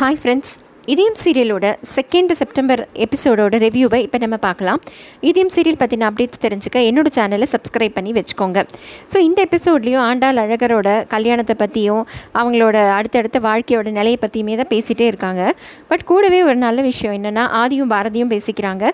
Hi friends இதயம் சீரியலோட second September எபிசோடோட ரிவ்யூவை இப்போ நம்ம பார்க்கலாம். இதயம் சீரியல் பற்றின அப்டேட்ஸ் தெரிஞ்சுக்க என்னோடய சேனலை சப்ஸ்கிரைப் பண்ணி வச்சுக்கோங்க. ஸோ இந்த எபிசோட்லேயும் ஆண்டாள் அழகரோட கல்யாணத்தை பற்றியும் அவங்களோட அடுத்தடுத்த வாழ்க்கையோட நிலையை பற்றியுமே தான் பேசிகிட்டே இருக்காங்க. பட் கூடவே ஒரு நல்ல விஷயம் என்னென்னா ஆதியும் பாரதியும் பேசிக்கிறாங்க.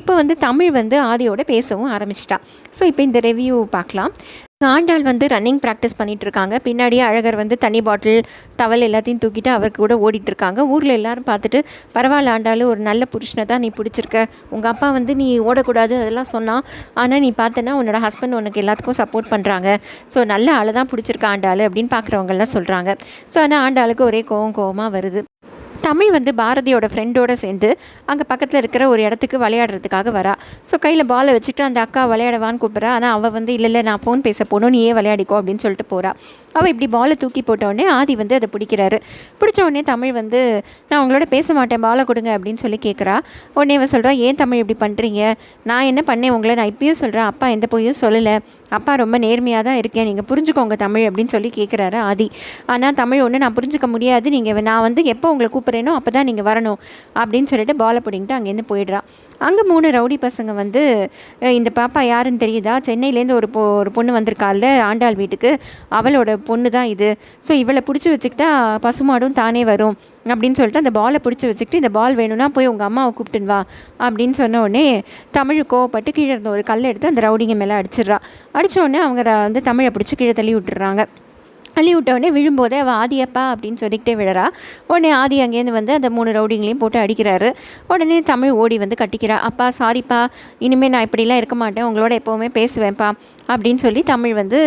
இப்போ வந்து தமிழ் வந்து ஆதியோட பேசவும் ஆரம்பிச்சிட்டா. ஸோ இப்போ இந்த ரிவ்யூ பார்க்கலாம். ஆண்டாள் வந்து ரன்னிங் ப்ராக்டிஸ் பண்ணிட்டு இருக்காங்க பின்னாடியே அழகர் வந்து தண்ணி பாட்டில் டவல் எல்லாத்தையும் தூக்கிட்டு அவர் கூட ஓடிட்டு இருக்காங்க ஊரில் எல்லாரும் பார்த்துட்டு பரவாயில்ல ஆண்டாலும் ஒரு நல்ல புருஷனை தான் நீ பிடிச்சிருக்க. உங்கள் அப்பா வந்து நீ ஓடக்கூடாது அதெல்லாம் சொன்னான். ஆனால் நீ பார்த்தனா உன்னோட ஹஸ்பண்ட் உனக்கு எல்லாத்துக்கும் சப்போர்ட் பண்ணுறாங்க ஸோ நல்ல ஆளை தான் பிடிச்சிருக்க ஆண்டாள் அப்படின்னு பார்க்குறவங்கெல்லாம் சொல்கிறாங்க ஸோ ஆனால் ஆண்டாளுக்கு ஒரே கோவம் கோவமாக வருது. தமிழ் வந்து பாரதியோட ஃப்ரெண்டோடு சேர்ந்து அங்கே பக்கத்தில் இருக்கிற ஒரு இடத்துக்கு விளையாடுறதுக்காக வரா. ஸோ கையில் பாலை வச்சுட்டு அந்த அக்கா விளையாடவான்னு கூப்பிட்றா. ஆனால் அவள் வந்து இல்லை இல்லை நான் ஃபோன் பேச போகணும் நீயே விளையாடிக்கோ அப்படின்னு சொல்லிட்டு போகிறா அவள் இப்படி பாலை தூக்கி போட்ட ஆதி வந்து அதை பிடிக்கிறாரு. பிடிச்ச உடனே தமிழ் வந்து நான் உங்களோட பேச மாட்டேன். பாலை கொடுங்க அப்படின்னு சொல்லி கேட்குறா உடனே அவன் சொல்கிறா ஏன் தமிழ் இப்படி பண்ணுறீங்க நான் என்ன பண்ணேன் உங்களை? நான் இப்பயும் சொல்கிறேன் அப்பா எந்த பொய்யும் சொல்லலை. அப்பா ரொம்ப நேர்மையாக தான் இருக்கேன். நீங்கள் புரிஞ்சுக்கோங்க தமிழ் அப்படின்னு சொல்லி கேட்குறாரு ஆதி. ஆனால் தமிழ் ஒன்று நான் புரிஞ்சுக்க முடியாது. நீங்கள் நான் வந்து எப்போ உங்களை கூப்பிட்றேனோ அப்போ தான் நீங்கள் வரணும் அப்படின்னு சொல்லிட்டு பாலை பிடிங்கிட்டு அங்கேருந்து போயிடுறா. அங்கே மூணு ரவுடி பசங்க வந்து இந்த பாப்பா யாருன்னு தெரியுதா? சென்னையிலேருந்து ஒரு பொ ஒரு பொண்ணு வந்திருக்காள்ல ஆண்டாள் வீட்டுக்கு. அவளோட பொண்ணு தான் இது. ஸோ இவளை பிடிச்சி வச்சுக்கிட்டா பசுமாடும் தானே வரும் அப்படின்னு சொல்லிட்டு அந்த பாலை பிடிச்சி வச்சுக்கிட்டு இந்த பால் வேணும்னா போய் உங்கள் அம்மாவை கூப்பிட்டுன்னு வா அப்படின்னு சொன்னோடனே தமிழ் கோவப்பட்டு கீழே இருந்த ஒரு கல்லை எடுத்து அந்த ரவுடிங்க மேலே அடிச்சிடுறா. அடித்தோடனே அவங்க வந்து தமிழை பிடிச்சி கீழே தள்ளி விட்டுறாங்க அள்ளி விட்ட உடனே விழும்போதே அவள் ஆதியப்பா அப்படின்னு சொல்லிக்கிட்டே விழறா. உடனே ஆதி அங்கேருந்து வந்து அந்த மூணு ரவுடிங்களையும் போட்டு அடிக்கிறாரு. உடனே தமிழ் ஓடி வந்து கட்டிக்கிறா. அப்பா சாரிப்பா இனிமேல் நான் இப்படிலாம் இருக்க மாட்டேன். உங்களோட எப்போவுமே பேசுவேன்ப்பா அப்படின்னு சொல்லி தமிழ் வந்து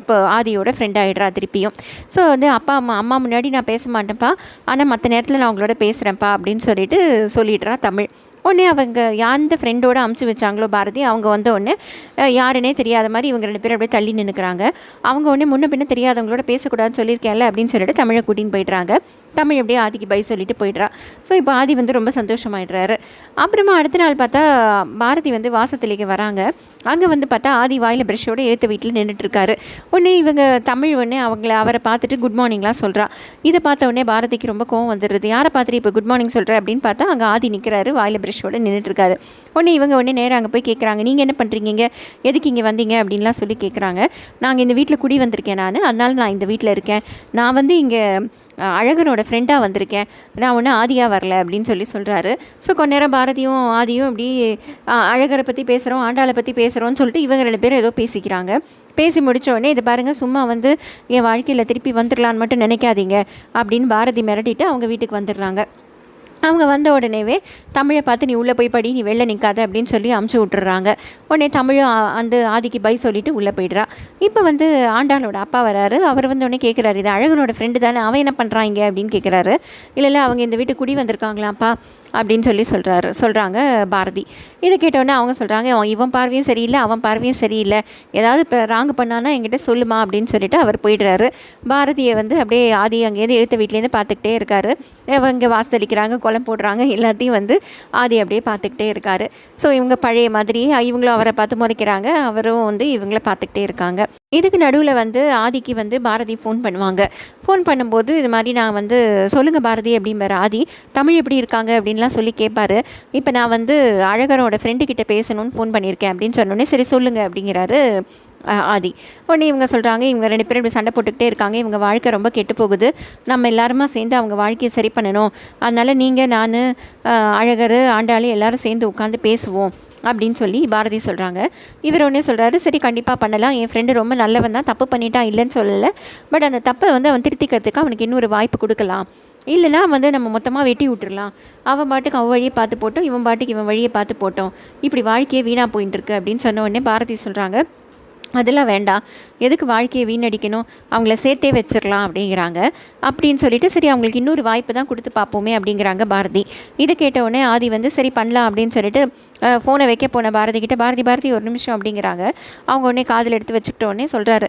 இப்போ ஆதியோட ஃப்ரெண்ட் ஆகிடுறா திருப்பியும். ஸோ வந்து அப்பா அம்மா அம்மா முன்னாடி நான் பேச மாட்டேன்ப்பா. ஆனால் மற்ற நேரத்தில் நான் உங்களோட பேசுகிறேன்ப்பா அப்படின்னு சொல்லிட்டு சொல்லிடுறா தமிழ். உடனே அவங்க எந்த ஃப்ரெண்டோட அமுச்சு வச்சாங்களோ பாரதி? அவங்க வந்த உடனே யாருன்னே தெரியாத மாதிரி இவங்க ரெண்டு பேரும் அப்படியே தள்ளி நின்றுக்கிறாங்க அவங்க உடனே முன்ன பின்ன தெரியாதவங்களோட பேசக்கூடாதுன்னு சொல்லியிருக்கேன்ல அப்படின்னு சொல்லிட்டு தமிழை கூட்டின்னு போயிடுறாங்க. தமிழ் அப்படியே ஆதிக்கு பை சொல்லிட்டு போயிடுறா. ஸோ இப்போ ஆதி வந்து ரொம்ப சந்தோஷமாயிடுறாரு. அப்புறமா அடுத்த நாள் பார்த்தா பாரதி வந்து வாசத்திலேக்கு வராங்க. அங்கே வந்து பார்த்தா ஆதி வாயில் ப்ரஷோட ஏற்ற வீட்டில் நின்றுட்டுருக்காரு உடனே இவங்க தமிழ் உடனே அவங்கள அவரை பார்த்துட்டு குட் மார்னிங்லாம் சொல்கிறா இதை பார்த்த உடனே பாரதிக்கு ரொம்ப கோவம் வந்துடுது. யாரை பார்த்துட்டு இப்போ குட் மார்னிங் சொல்கிற அப்படின்னு பார்த்தா அங்கே ஆதி நிற்கிறாரு வாயில் ப்ரஷோட ஆவேஷோடு இருக்காரு உடனே இவங்க உடனே நேராக அங்கே போய் கேட்குறாங்க நீங்கள் என்ன பண்ணுறீங்க எதுக்கு இங்கே வந்தீங்க? அப்படின்லாம் சொல்லி கேட்குறாங்க நாங்கள் இந்த வீட்டில் குடி வந்திருக்கேன் நான். அதனால நான் இந்த வீட்டில் இருக்கேன். நான் வந்து இங்கே அழகனோட ஃப்ரெண்டாக வந்திருக்கேன். நான் ஒன்றும் ஆதியாக வரல. அப்படின்னு சொல்லி சொல்கிறாரு ஸோ கொஞ்ச நேரம் பாரதியும் ஆதியும் இப்படி அழகரை பற்றி பேசுகிறோம் ஆண்டாளை பற்றி பேசுகிறோம்னு சொல்லிட்டு இவங்க ரெண்டு பேரும் ஏதோ பேசிக்கிறாங்க. பேசி முடித்தோடனே இதை பாருங்கள் சும்மா வந்து என் வாழ்க்கையில் திருப்பி வந்துடலான்னு மட்டும் நினைக்காதீங்க. அப்படின்னு பாரதி மிரட்டிட்டு அவங்க வீட்டுக்கு வந்துடுறாங்க. அவங்க வந்த உடனேவே தமிழை பார்த்து நீ உள்ளே போய் படி நீ வெளில நிற்காத அப்படின்னு சொல்லி அமுச்சு விட்டுறாங்க. உடனே தமிழும் அந்த ஆதிக்கு பை சொல்லிட்டு உள்ளே போயிடுறா. இப்போ வந்து ஆண்டாளோட அப்பா வராரு. அவர் வந்து உடனே கேட்குறாரு இது அழகனோட ஃப்ரெண்டு தானே அவன் என்ன பண்ணுறாங்க அப்படின்னு கேட்குறாரு இல்லை இல்லை அவங்க இந்த வீட்டுக்கு குடி வந்திருக்காங்களாப்பா? அப்படின்னு சொல்லி சொல்கிறாரு சொல்கிறாங்க பாரதி. இதை கேட்டோடனே அவங்க சொல்கிறாங்க இவன் பார்வையும் சரியில்லை அவன் பார்வையும் சரியில்லை. ஏதாவது இப்போ ராங்கு பண்ணானா என்கிட்ட சொல்லுமா? அப்படின்னு சொல்லிட்டு அவர் போயிடுறாரு. பாரதியை வந்து அப்படியே ஆதி அங்கேருந்து எழுத்த வீட்லேருந்து பார்த்துக்கிட்டே இருக்காரு. இங்கே வாசலிக்கிறாங்க கோலம் போடுறாங்க. எல்லாத்தையும் வந்து ஆதி அப்படியே பார்த்துக்கிட்டே இருக்காரு. ஸோ இவங்க பழைய மாதிரி இவங்களும் அவரை பார்த்து முறைக்கிறாங்க. அவரும் வந்து இவங்கள பார்த்துக்கிட்டே இருக்காங்க. இதுக்கு நடுவில் வந்து ஆதிக்கு வந்து பாரதி ஃபோன் பண்ணுவாங்க. ஃபோன் பண்ணும்போது இது மாதிரி நான் வந்து சொல்லுங்கள் பாரதி அப்படிம்பாரு ஆதி. தமிழ் எப்படி இருக்காங்க? அப்படின்லாம் சொல்லி கேட்பாரு இப்போ நான் வந்து அழகரோட ஃப்ரெண்டுக்கிட்ட பேசணும்னு ஃபோன் பண்ணியிருக்கேன் அப்படின்னு சொன்னோடனே சரி சொல்லுங்கள் அப்படிங்கிறாரு ஆதி. உடனே இவங்க சொல்கிறாங்க இவங்க ரெண்டு பேரும் இப்படி சண்டை போட்டுக்கிட்டே இருக்காங்க. இவங்க வாழ்க்கை ரொம்ப கெட்டு போகுது. நம்ம எல்லாருமா சேர்ந்து அவங்க வாழ்க்கையை சரி பண்ணணும். அதனால் நீங்கள் நான் அழகர் ஆண்டாளி எல்லாரும் சேர்ந்து உட்காந்து பேசுவோம். அப்படின்னு சொல்லி பாரதி சொல்கிறாங்க இவர் ஒன்றே சொல்கிறாரு சரி கண்டிப்பாக பண்ணலாம். என் ஃப்ரெண்டு ரொம்ப நல்லவன் தான். தப்பு பண்ணிட்டான் இல்லைன்னு சொல்லலை. பட் அந்த தப்பை வந்து அவன் திருத்திக்கிறதுக்கு அவனுக்கு இன்னொரு வாய்ப்பு கொடுக்கலாம். இல்லைன்னா வந்து நம்ம மொத்தமாக வெட்டி விட்டுறலாம். அவன் பாட்டுக்கு அவன் வழியை பார்த்து போட்டோம். இவன் பாட்டுக்கு இவன் வழியை பார்த்து போட்டோம். இப்படி வாழ்க்கையே வீணாக போயிட்டு இருக்கு. அப்படின்னு சொன்ன உடனே பாரதி சொல்கிறாங்க அதெல்லாம் வேண்டாம். எதுக்கு வாழ்க்கையை வீணடிக்கணும்? அவங்கள சேர்த்தே வச்சிடலாம் அப்படிங்கிறாங்க. அப்படின்னு சொல்லிட்டு சரி அவங்களுக்கு இன்னொரு வாய்ப்பு தான் கொடுத்து பார்ப்போமே. அப்படிங்கிறாங்க பாரதி. இதை கேட்ட உடனே ஆதி வந்து சரி பண்ணலாம். அப்படின்னு சொல்லிட்டு ஃபோனை வைக்க போன பாரதி கிட்ட பாரதி பாரதி ஒரு நிமிஷம் அப்படிங்கிறாங்க. அவங்க உடனே காதில் எடுத்து வச்சுக்கிட்ட உடனே சொல்கிறாரு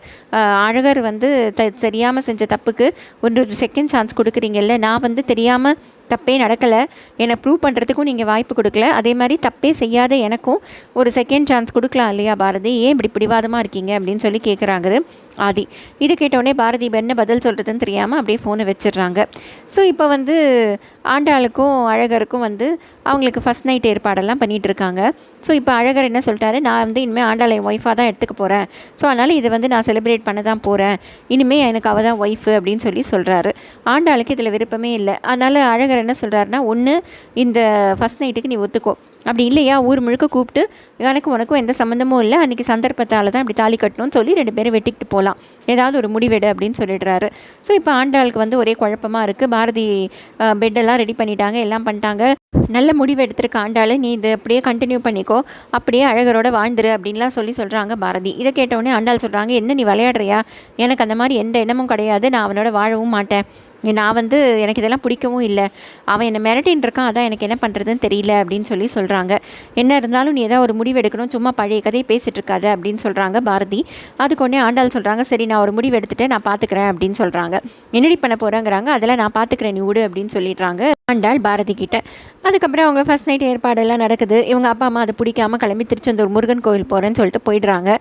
அழகர் வந்து த தெரியாமல் செஞ்ச தப்புக்கு ஒரு செகண்ட் சான்ஸ் கொடுக்குறீங்கல்ல நான் வந்து தெரியாமல் தப்பே நடக்கலை. என்னை ப்ரூவ் பண்ணுறதுக்கும் நீங்கள் வாய்ப்பு கொடுக்கல. அதே மாதிரி தப்பே செய்யாத எனக்கும் ஒரு செகண்ட் சான்ஸ் கொடுக்கலாம் இல்லையா பாரதி? ஏன் இப்படி பிடிவாதமாக இருக்கீங்க அப்படின்னு சொல்லி கேட்குறாங்க ஆதி. இது கேட்டோடனே பாரதி இப்ப என்ன பதில் சொல்கிறதுன்னு தெரியாமல் அப்படியே ஃபோனை வச்சிடுறாங்க. ஸோ இப்போ வந்து ஆண்டாளுக்கும் அழகருக்கும் வந்து அவங்களுக்கு ஃபஸ்ட் நைட் ஏற்பாடெல்லாம் பண்ணிகிட்டு இருக்காங்க ஸோ இப்போ அழகர் என்ன சொல்லிட்டாரு? நான் வந்து இனிமேல் ஆண்டாளை ஒய்ஃபாக தான் எடுத்துக்க போகிறேன் ஸோ அதனால் இதை வந்து நான் செலிப்ரேட் பண்ண தான் போகிறேன் இனிமேல் எனக்கு அவள் தான் ஒய்ஃபு அப்படின்னு சொல்லி சொல்கிறாரு ஆண்டாளுக்கு இதில் விருப்பமே இல்லை. அதனால் அழகர் என்ன சொல்கிறாருன்னா ஒன்று இந்த ஃபஸ்ட் நைட்டுக்கு நீ ஒத்துக்கோ. அப்படி இல்லையா? ஊர் முழுக்க கூப்பிட்டு எனக்கு உனக்கும் எந்த சம்மந்தமும் இல்லை அன்றைக்கி சந்தர்ப்பத்தால் தான் இப்படி தாலி கட்டணும்னு சொல்லி ரெண்டு பேரும் வெட்டிக்கிட்டு போகலாம் ஏதாவது ஒரு முடிவெடு அப்படின்னு சொல்லிடுறாரு. ஸோ இப்போ ஆண்டாளுக்கு வந்து ஒரே குழப்பமாக இருக்குது பாரதி பெட்டெல்லாம் ரெடி பண்ணிட்டாங்க எல்லாம் பண்ணிட்டாங்க. நல்ல முடிவு எடுத்திருக்க ஆண்டாள். நீ இதை அப்படியே கண்டினியூ பண்ணிக்கோ. அப்படியே அழகரோட வாழ்ந்துரு அப்படின்லாம் சொல்லி சொல்கிறாங்க பாரதி. இதை கேட்டவுடனே ஆண்டாள் சொல்கிறாங்க என்ன நீ விளையாடுறியா? எனக்கு அந்த மாதிரி எந்த எண்ணமும் கிடையாது. நான் அவனோட வாழவும் மாட்டேன். நான் வந்து எனக்கு இதெல்லாம் பிடிக்கவும் இல்லை. அவன் என்னை மிரட்டின்னு இருக்கான் அதான் எனக்கு என்ன பண்ணுறதுன்னு தெரியல அப்படின்னு சொல்லி சொல்கிறாங்க என்ன இருந்தாலும் நீ ஏதாவது ஒரு முடிவு எடுக்கணும் சும்மா பழைய கதையை பேசிகிட்டு இருக்காத அப்படின்னு சொல்கிறாங்க பாரதி. அதுக்கு ஒன்றே ஆண்டாள் சொல்கிறாங்க சரி நான் ஒரு முடிவு எடுத்துகிட்டு நான் பார்த்துக்கிறேன் அப்படின்னு சொல்கிறாங்க என்னடி பண்ண போகிறேங்கிறாங்க அதெல்லாம் நான் பார்த்துக்கிறேன் நீ விடு அப்படின்னு சொல்லிடுறாங்க. ஆண்டாள் பாரதி கிட்ட. அதுக்கப்புறம் அவங்க ஃபஸ்ட் நைட் ஏற்பாடெல்லாம் நடக்குது. இவங்க அப்பா அம்மா அதை பிடிக்காம கிளம்பி திருச்செந்தூர் முருகன் கோவில் போகிறேன்னு சொல்லிட்டு போயிடுறாங்க.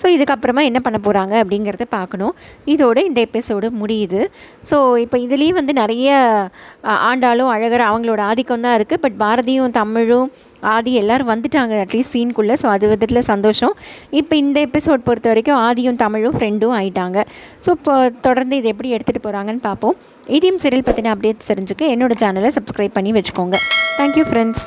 ஸோ இதுக்கப்புறமா என்ன பண்ண போகிறாங்க அப்படிங்கிறத பார்க்கணும். இதோட இந்த எபிசோடு முடியுது. ஸோ இப்போ இதுலேயும் வந்து நிறைய ஆண்டாலும் ஆண்டாளும் அழகர் அவங்களோட ஆதிக்கம் தான் இருக்குது பட் பாரதியும் தமிழும் ஆதி எல்லோரும் வந்துட்டாங்க அட்லீஸ்ட் சீனுக்குள்ளே ஸோ அது விதத்தில் சந்தோஷம். இப்போ இந்த எபிசோட் பொறுத்த வரைக்கும் ஆதியும் தமிழும் ஃப்ரெண்டும் ஆயிட்டாங்க. ஸோ இப்போ தொடர்ந்து இதை எப்படி எடுத்துகிட்டு போகிறாங்கன்னு பார்ப்போம். இதையும் சிறில் பற்றின அப்டேட்ஸ் தெரிஞ்சுக்க என்னோடய சேனலை சப்ஸ்கிரைப் பண்ணி வச்சுக்கோங்க. Thank you friends